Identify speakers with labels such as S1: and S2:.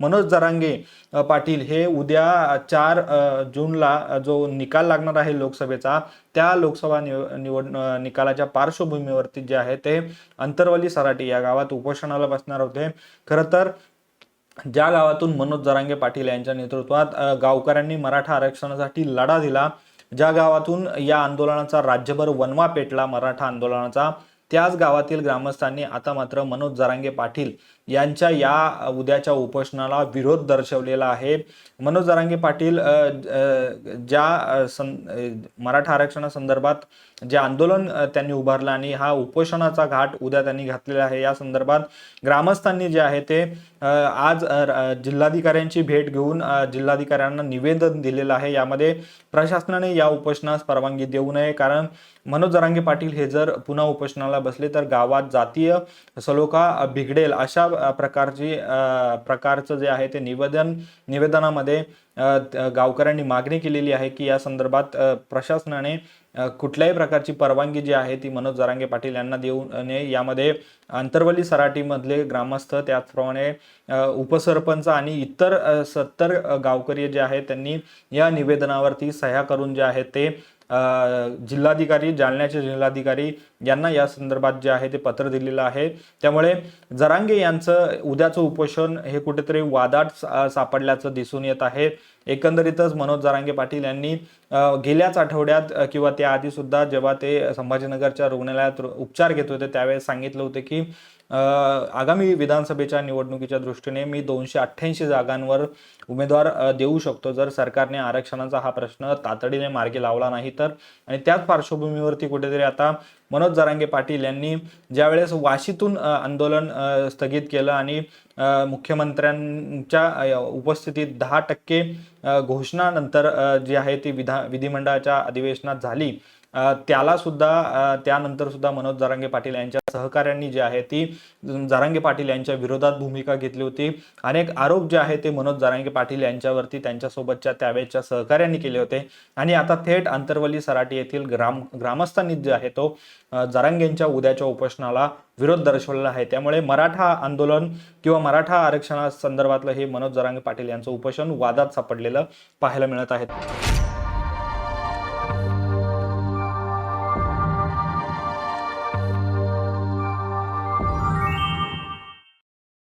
S1: मनोज जरांगे पाटील हे उद्या चार जूनला जो निकाल लागणार आहे लोकसभेचा त्या लोकसभा निव निवड निकालाच्या पार्श्वभूमीवरती जे आहे ते अंतरवली सराटी या गावात उपोषणाला बसणार होते. खरं तर ज्या गावातून मनोज जरांगे पाटील यांच्या नेतृत्वात गावकऱ्यांनी मराठा आरक्षणासाठी लढा दिला ज्या गावातून या आंदोलनाचा राज्यभर वनवा पेटला मराठा आंदोलनाचा त्याच गावातील ग्रामस्थांनी आता मात्र मनोज जरांगे पाटील यांच्या या उद्याच्या उपोषणाला विरोध दर्शवलेला आहे. मनोज जरांगे पाटील ज्या सं मराठा आरक्षणासंदर्भात जे आंदोलन त्यांनी उभारलं आणि हा उपोषणाचा घाट उद्या त्यांनी घातलेला आहे या संदर्भात ग्रामस्थांनी जे आहे ते आज जिल्हाधिकाऱ्यांची भेट घेऊन जिल्हाधिकाऱ्यांना निवेदन दिलेलं आहे. यामध्ये प्रशासनाने या उपोषणास परवानगी देऊ नये कारण मनोज जरांगे पाटील हे जर पुन्हा उपोषणाला बसले तर गावात जातीय सलोखा बिघडेल अशा प्रकारची प्रकारचं जे आहे ते निवेदन निवेदनामध्ये गावकऱ्यांनी मागणी केलेली आहे की या संदर्भात प्रशासनाने कुठल्याही प्रकारची परवानगी जी आहे ती मनोज जरांगे पाटील यांना देऊ नये. यामध्ये अंतरवली सराटीमधले ग्रामस्थ त्याचप्रमाणे उपसरपंच आणि इतर सत्तर गावकरी जे आहेत त्यांनी या निवेदनावरती सह्या करून जे आहेत ते जिल्हाधिकारी जालन्याचे जिल्हाधिकारी यांना या संदर्भात जे आहे ते पत्र दिलेलं आहे. त्यामुळे जरांगे यांचं उद्याचं उपोषण हे कुठेतरी वादात सा- सापडल्याचं दिसून येत आहे. एकंदरीतच मनोज जरांगे पाटील यांनी गेल्याच आठवड्यात किंवा त्याआधी सुद्धा जेव्हा ते संभाजीनगरच्या रुग्णालयात उपचार घेत होते त्यावेळेस सांगितलं होतं की आगामी विधानसभेच्या निवडणुकीच्या दृष्टीने मी दोनशे अठ्ठ्याऐंशी जागांवर उमेदवार देऊ शकतो. जर सरकारने आरक्षणाचा हा प्रश्न तातडीने मार्गी लावला नाही तर. आणि त्याच पार्श्वभूमीवरती कुठेतरी आता मनोज जरांगे पाटील यांनी ज्यावेळेस वाशीतून आंदोलन स्थगित केलं आणि मुख्यमंत्र्यांच्या उपस्थितीत दहा टक्के घोषणानंतर घोषणा नंतर जी आहे ती विधा विधिमंडळाच्या अधिवेशनात झाली. त्याला सुद्धा त्यानंतर सुद्धा मनोज जारांगे पाटील यांच्या सहकाऱ्यांनी जी आहे ती जारांगे पाटील यांच्या विरोधात भूमिका घेतली होती. अनेक आरोप जे आहे ते मनोज जारांगे पाटील यांच्यावरती त्यांच्यासोबतच्या त्यावेळेच्या सहकाऱ्यांनी केले होते. आणि आता थेट आंतरवली सराटी येथील ग्राम ग्रामस्थांनी जे आहे तो अ, उद्याच्या उपोषणाला विरोध दर्शवलेला आहे. त्यामुळे मराठा आंदोलन किंवा मराठा आरक्षणा संदर्भातलं हे मनोज जरांगे पाटील यांचं उपोषण वादात सापडलेलं पाहायला मिळत आहे.